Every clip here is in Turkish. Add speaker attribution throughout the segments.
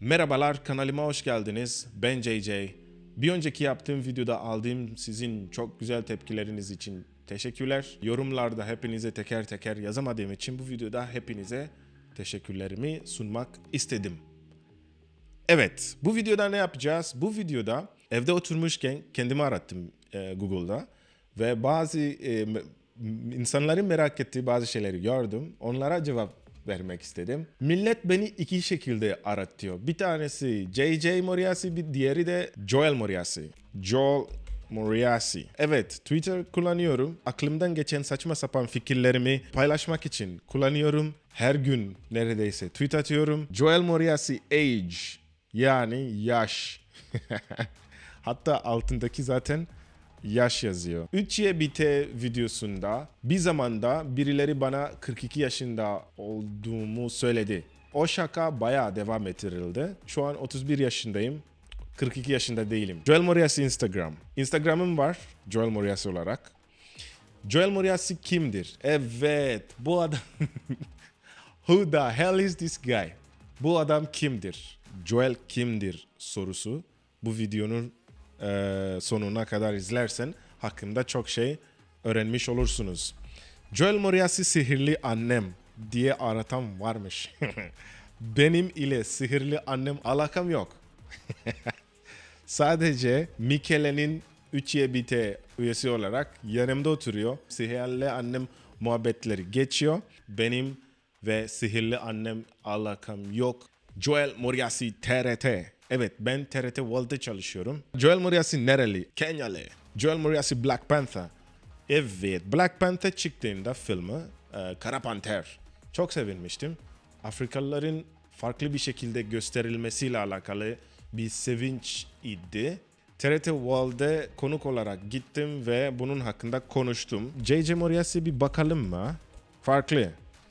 Speaker 1: Merhabalar kanalıma hoş geldiniz. Ben JJ. Bir önceki yaptığım videoda aldığım sizin çok güzel tepkileriniz için teşekkürler. Yorumlarda hepinize teker teker yazamadığım için bu videoda hepinize teşekkürlerimi sunmak istedim. Evet, bu videoda ne yapacağız? Bu videoda evde oturmuşken kendimi arattım e, Google'da ve bazı e, insanların merak ettiği bazı şeyleri gördüm. Onlara cevap vermek istedim. Millet beni iki şekilde aratıyor. Bir tanesi JJ Moriarty, bir diğeri de Joel Moriarty. Joel Moriarty. Evet, Twitter kullanıyorum. Aklımdan geçen saçma sapan fikirlerimi paylaşmak için kullanıyorum. Her gün neredeyse tweet atıyorum. Joel Moriarty age yani yaş. Hatta altındaki zaten yaş yazıyor. 3'ye bite videosunda bir zamanda birileri bana 42 yaşında olduğumu söyledi. O şaka bayağı devam ettirildi. Şu an 31 yaşındayım. 42 yaşında değilim. Joel Moriarty Instagram. Instagram'ım var Joel Moriarty olarak. Joel Moriarty kimdir? Evet, bu adam Who the hell is this guy? Bu adam kimdir? Joel kimdir sorusu. Bu videonun eee, sonuna kadar izlersen hakkında çok şey öğrenmiş olursunuz. Joel Moriarty sihirli annem diye aratan varmış. Benim ile sihirli annem alakam yok. Sadece Mikele'nin 3'ye bite üyesi olarak yanımda oturuyor. Sihirli annem muhabbetleri geçiyor. Benim ve sihirli annem alakam yok. Joel Moriarty TRT. Evet ben TRT World'da çalışıyorum. Joel Moriarty nereli? Kenyalı. Joel Moriarty Black Panther. Evet Black Panther çıktığında filmi e, Kara Panter. Çok sevinmiştim. Afrikalıların farklı bir şekilde gösterilmesiyle alakalı bir sevinç idi. TRT World'e konuk olarak gittim ve bunun hakkında konuştum. JJ Moriarty bir bakalım mı? Farklı.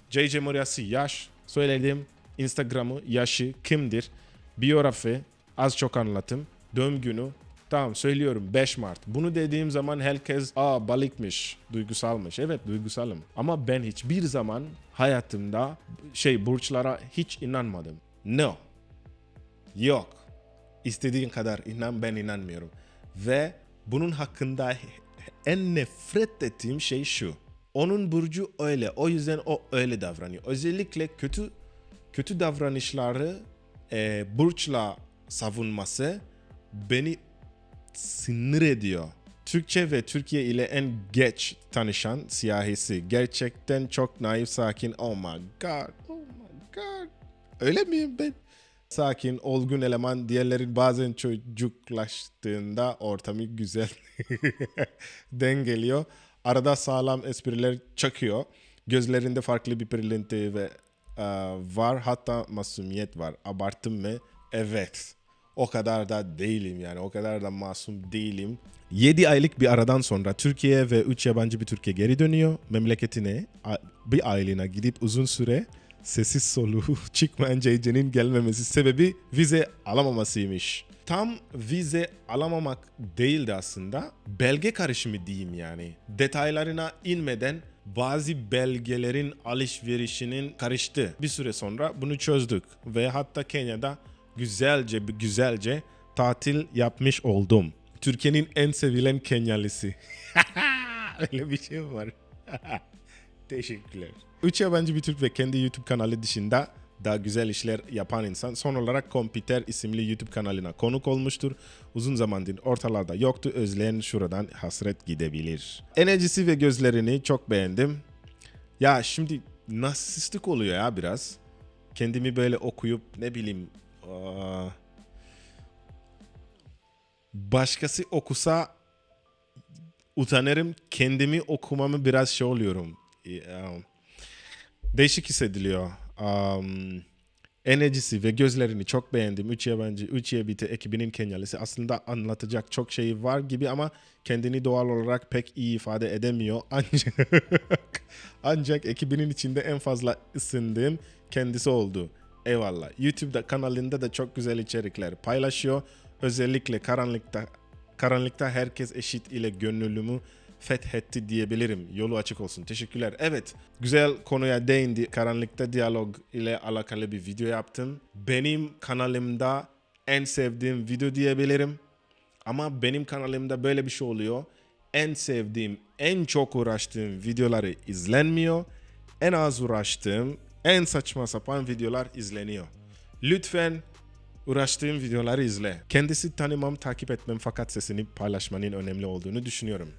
Speaker 1: JJ Moriarty yaş, söyledim. Instagram'ı, yaşı, kimdir? Biyografi, az çok anlatım. Doğum günü, Tamam söylüyorum 5 Mart. Bunu dediğim zaman herkes aa balıkmış, duygusalmış. Evet duygusalım. Ama ben hiçbir zaman hayatımda şey burçlara hiç inanmadım. No. Yok. İstediğin kadar inan ben inanmıyorum. Ve bunun hakkında en nefret ettiğim şey şu. Onun burcu öyle. O yüzden o öyle davranıyor. Özellikle kötü kötü davranışları e, burçla savunması beni sinir ediyor. Türkçe ve Türkiye ile en geç tanışan siyahisi. Gerçekten çok naif, sakin. Oh my god, oh my god. Öyle miyim ben? Sakin, olgun eleman. Diğerleri bazen çocuklaştığında ortamı güzel dengeliyor. Arada sağlam espriler çakıyor. Gözlerinde farklı bir pırıltı ve var. Hatta masumiyet var. Abarttım mı? Evet. O kadar da değilim yani. O kadar da masum değilim. 7 aylık bir aradan sonra Türkiye'ye ve 3 yabancı bir Türkiye geri dönüyor. Memleketine bir aylığına gidip uzun süre sessiz soluğu çıkmayan JJ'nin gelmemesi sebebi vize alamamasıymış. Tam vize alamamak değildi aslında. Belge karışımı diyeyim yani. Detaylarına inmeden bazı belgelerin alışverişinin karıştı. Bir süre sonra bunu çözdük ve hatta Kenya'da güzelce güzelce tatil yapmış oldum. Türkiye'nin en sevilen Kenyalısı. Öyle bir şey var. Teşekkürler. Üç yabancı bir Türk ve kendi YouTube kanalı dışında daha güzel işler yapan insan son olarak Kompiter isimli YouTube kanalına konuk olmuştur. Uzun zamandır ortalarda yoktu. Özleyen şuradan hasret gidebilir. Enerjisi ve gözlerini çok beğendim. Ya şimdi narsistik oluyor ya biraz. Kendimi böyle okuyup ne bileyim başkası okusa utanırım. Kendimi okumamı biraz şey oluyorum. Ya, Değişik hissediliyor. Um, enerjisi ve gözlerini çok beğendim. Üç yabancı, üç YBT ekibinin Kenyalısı. Aslında anlatacak çok şey var gibi ama kendini doğal olarak pek iyi ifade edemiyor. Ancak, ancak ekibinin içinde en fazla ısındığım kendisi oldu. Eyvallah. YouTube'da kanalında da çok güzel içerikler paylaşıyor. Özellikle karanlıkta karanlıkta herkes eşit ile gönüllümü fethetti diyebilirim. Yolu açık olsun. Teşekkürler. Evet, güzel konuya değindi. Karanlıkta diyalog ile alakalı bir video yaptım. Benim kanalımda en sevdiğim video diyebilirim. Ama benim kanalımda böyle bir şey oluyor. En sevdiğim, en çok uğraştığım videoları izlenmiyor. En az uğraştığım, en saçma sapan videolar izleniyor. Lütfen uğraştığım videoları izle. Kendisi tanımam, takip etmem fakat sesini paylaşmanın önemli olduğunu düşünüyorum.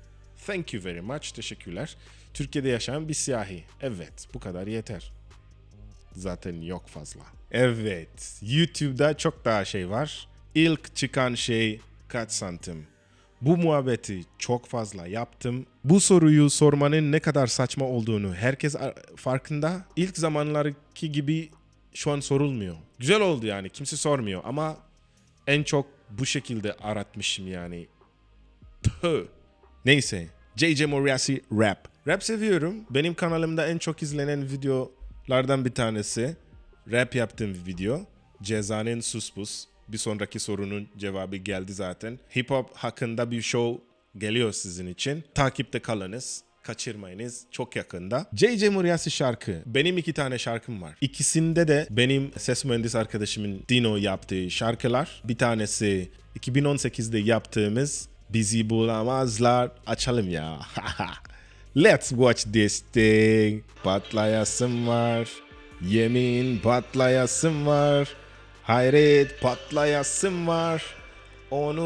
Speaker 1: Thank you very much. Teşekkürler. Türkiye'de yaşayan bir siyahi. Evet, bu kadar yeter. Zaten yok fazla. Evet, YouTube'da çok daha şey var. İlk çıkan şey kaç santim? Bu muhabbeti çok fazla yaptım. Bu soruyu sormanın ne kadar saçma olduğunu herkes farkında. İlk zamanlarki gibi şu an sorulmuyor. Güzel oldu yani kimse sormuyor ama en çok bu şekilde aratmışım yani. Tüh. Neyse. JJ Moriarty Rap. Rap seviyorum. Benim kanalımda en çok izlenen videolardan bir tanesi. Rap yaptığım bir video. Ceza'nın Sus Pus. Bir sonraki sorunun cevabı geldi zaten. Hip hop hakkında bir show geliyor sizin için. Takipte kalınız. Kaçırmayınız. Çok yakında. JJ Moriarty şarkı. Benim iki tane şarkım var. İkisinde de benim ses mühendis arkadaşımın Dino yaptığı şarkılar. Bir tanesi 2018'de yaptığımız Bizi Bulamazlar. Açalım ya. Let's watch this thing. Patlayasım var. Yemin patlayasım var. Hayret patlayasım var. Onu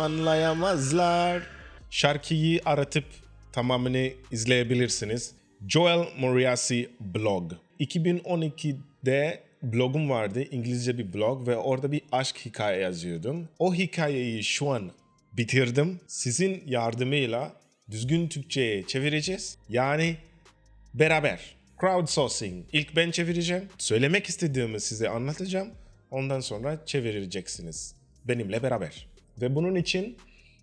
Speaker 1: anlayamazlar. Şarkıyı aratıp tamamını izleyebilirsiniz. Joel Moriarty blog. 2012'de blogum vardı. İngilizce bir blog ve orada bir aşk hikaye yazıyordum. O hikayeyi şu an bitirdim. Sizin yardımıyla düzgün Türkçe'ye çevireceğiz. Yani beraber. Crowdsourcing. İlk ben çevireceğim. Söylemek istediğimi size anlatacağım. Ondan sonra çevireceksiniz. Benimle beraber. Ve bunun için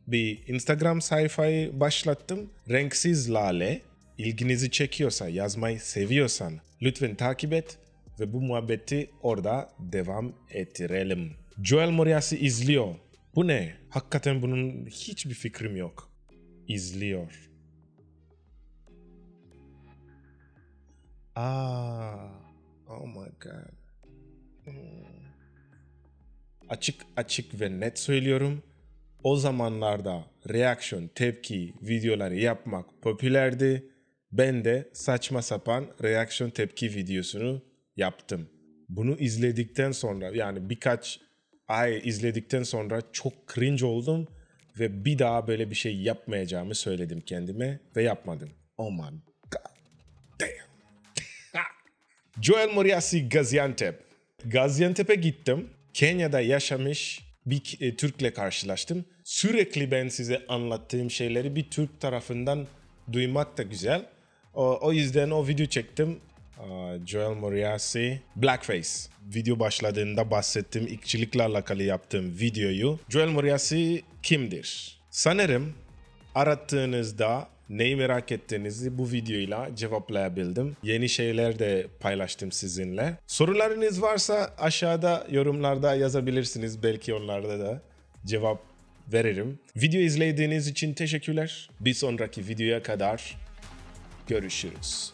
Speaker 1: bir Instagram sayfayı başlattım. Renksiz Lale. İlginizi çekiyorsa, yazmayı seviyorsan lütfen takip et ve bu muhabbeti orada devam ettirelim. Joel Moriarty izliyor. Bu ne? Hakikaten bunun hiçbir fikrim yok. İzliyor. Aa, oh my god. Hmm. Açık açık ve net söylüyorum. O zamanlarda reaksiyon, tepki videoları yapmak popülerdi. Ben de saçma sapan reaksiyon tepki videosunu yaptım. Bunu izledikten sonra yani birkaç ay izledikten sonra çok cringe oldum ve bir daha böyle bir şey yapmayacağımı söyledim kendime ve yapmadım. Oh my god. Damn. Joel Moriarty Gaziantep. Gaziantep'e gittim. Kenya'da yaşamış bir e, Türk'le karşılaştım. Sürekli ben size anlattığım şeyleri bir Türk tarafından duymak da güzel. O, o yüzden o video çektim. Joel Moriarty Blackface. Video başladığında bahsettiğim ilkçilikle alakalı yaptığım videoyu. Joel Moriarty kimdir? Sanırım arattığınızda neyi merak ettiğinizi bu videoyla cevaplayabildim. Yeni şeyler de paylaştım sizinle. Sorularınız varsa aşağıda yorumlarda yazabilirsiniz. Belki onlarda da cevap veririm. Video izlediğiniz için teşekkürler. Bir sonraki videoya kadar görüşürüz.